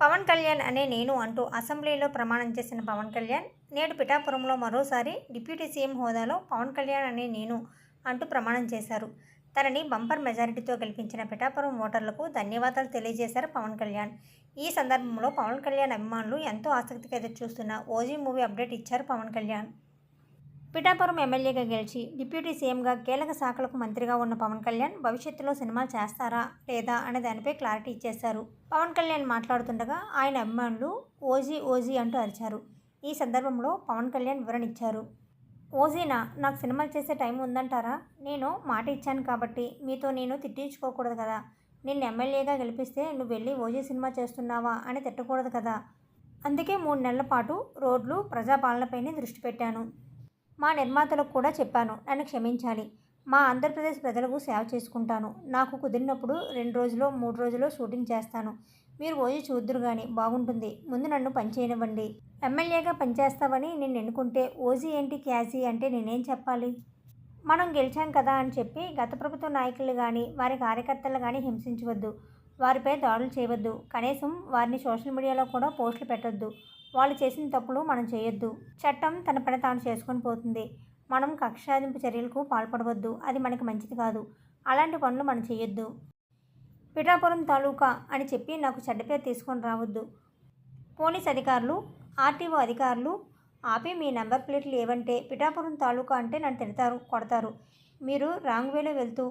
పవన్ కళ్యాణ్ అనే నేను అంటూ అసెంబ్లీలో ప్రమాణం చేసిన పవన్ కళ్యాణ్ నేడు పిఠాపురంలో మరోసారి డిప్యూటీ సీఎం హోదాలో పవన్ కళ్యాణ్ అనే నేను అంటూ ప్రమాణం చేశారు. తనని బంపర్ మెజారిటీతో గెలిపించిన పిఠాపురం ఓటర్లకు ధన్యవాదాలు తెలియజేశారు పవన్ కళ్యాణ్. ఈ సందర్భంలో పవన్ కళ్యాణ్ అభిమానులు ఎంతో ఆసక్తిగా ఎదురు చూస్తున్న ఓజీ మూవీ అప్డేట్ ఇచ్చారు పవన్ కళ్యాణ్. పిఠాపురం ఎమ్మెల్యేగా గెలిచి డిప్యూటీ సీఎంగా కీలక శాఖలకు మంత్రిగా ఉన్న పవన్ కళ్యాణ్ భవిష్యత్తులో సినిమాలు చేస్తారా లేదా అనే దానిపై క్లారిటీ ఇచ్చేశారు. పవన్ కళ్యాణ్ మాట్లాడుతుండగా ఆయన అభిమానులు ఓజీ ఓజీ అంటూ అరిచారు. ఈ సందర్భంలో పవన్ కళ్యాణ్ వివరణ ఇచ్చారు. ఓజీనా నాకు సినిమాలు చేసే టైం ఉందంటారా? నేను మాట ఇచ్చాను కాబట్టి మీతో నేను తిట్టించుకోకూడదు కదా. నిన్ను ఎమ్మెల్యేగా గెలిపిస్తే నువ్వు వెళ్ళి ఓజీ సినిమా చేస్తున్నావా అని తిట్టకూడదు కదా. అందుకే మూడు నెలల పాటు రోడ్లు ప్రజాపాలనపైనే దృష్టి పెట్టాను. మా నిర్మాతలకు కూడా చెప్పాను. నన్ను క్షమించాలి. మా ఆంధ్రప్రదేశ్ ప్రజలకు సేవ చేసుకుంటాను. నాకు కుదిరినప్పుడు రెండు రోజులు మూడు రోజులు షూటింగ్ చేస్తాను. మీరు రోజు చూద్దరు కానీ బాగుంటుంది. ముందు నన్ను పనిచేయనివ్వండి. ఎమ్మెల్యేగా పనిచేస్తావని నేను ఎన్నుకుంటే ఓజీ ఏంటి క్యాజీ అంటే నేనేం చెప్పాలి? మనం గెలిచాం కదా అని చెప్పి గత ప్రభుత్వ నాయకులు కానీ వారి కార్యకర్తలు కానీ హింసించవద్దు. వారిపై దాడులు చేయవద్దు. కనీసం వారిని సోషల్ మీడియాలో కూడా పోస్టులు పెట్టొద్దు. వాళ్ళు చేసిన తప్పులు మనం చేయొద్దు. చట్టం తన పని తాను చేసుకొని పోతుంది. మనం కక్షాదింపు చర్యలకు పాల్పడవద్దు. అది మనకి మంచిది కాదు. అలాంటి పనులు మనం చేయొద్దు. పిఠాపురం తాలూకా అని చెప్పి నాకు చెడ్డ పేరు తీసుకొని రావద్దు. పోలీస్ అధికారులు ఆర్టీఓ అధికారులు ఆపి మీ నెంబర్ ప్లేట్లు ఏవంటే పిఠాపురం తాలూకా అంటే నన్ను తిడతారు కొడతారు. మీరు రాంగ్ వేలో వెళ్తూ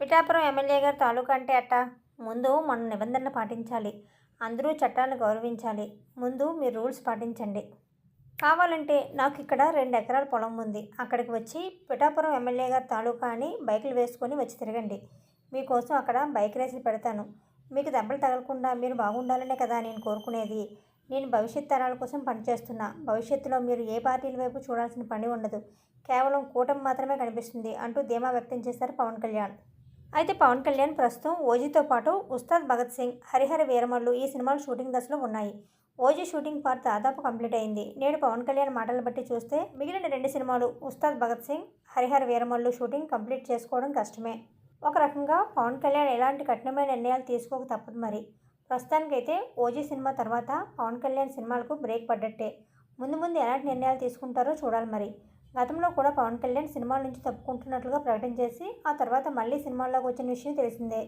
పిఠాపురం ఎమ్మెల్యే గారు తాలూకా అంటే అట్టా? ముందు మనం నిబంధనలు పాటించాలి. అందరూ చట్టాలను గౌరవించాలి. ముందు మీరు రూల్స్ పాటించండి. కావాలంటే నాకు ఇక్కడ రెండు ఎకరాల పొలం ఉంది. అక్కడికి వచ్చి పిఠాపురం ఎమ్మెల్యే గారి తాలూకా అని బైకులు వేసుకొని వచ్చి తిరగండి. మీకోసం అక్కడ బైక్ రేసులు పెడతాను. మీకు దెబ్బలు తగలకుండా మీరు బాగుండాలనే కదా నేను కోరుకునేది. నేను భవిష్యత్ తరాల కోసం పనిచేస్తున్నా. భవిష్యత్తులో మీరు ఏ పార్టీల వైపు చూడాల్సిన పని ఉండదు. కేవలం కూటమి మాత్రమే కనిపిస్తుంది అంటూ ధీమా వ్యక్తం చేశారు పవన్ కళ్యాణ్. అయితే పవన్ కళ్యాణ్ ప్రస్తుతం ఓజీతో పాటు ఉస్తాద్ భగత్ సింగ్ హరిహర వీరమల్లు ఈ సినిమాలు షూటింగ్ దశలో ఉన్నాయి. ఓజీ షూటింగ్ పార్ట్ దాదాపు కంప్లీట్ అయింది. నేడు పవన్ కళ్యాణ్ మాటలు బట్టి చూస్తే మిగిలిన రెండు సినిమాలు ఉస్తాద్ భగత్ సింగ్ హరిహర వీరమల్లు షూటింగ్ కంప్లీట్ చేసుకోవడం కష్టమే. ఒక రకంగా పవన్ కళ్యాణ్ ఎలాంటి కఠినమైన నిర్ణయాలు తీసుకోక తప్పదు మరి. ప్రస్తుతానికైతే ఓజీ సినిమా తర్వాత పవన్ కళ్యాణ్ సినిమాలకు బ్రేక్ పడ్డట్టే. ముందు ముందు ఎలాంటి నిర్ణయాలు తీసుకుంటారో చూడాలి మరి. గతంలో కూడా పవన్ కళ్యాణ్ సినిమాల నుంచి తప్పుకుంటున్నట్లుగా ప్రకటన చేసి ఆ తర్వాత మళ్ళీ సినిమాల్లోకి వచ్చిన విషయం తెలిసిందే.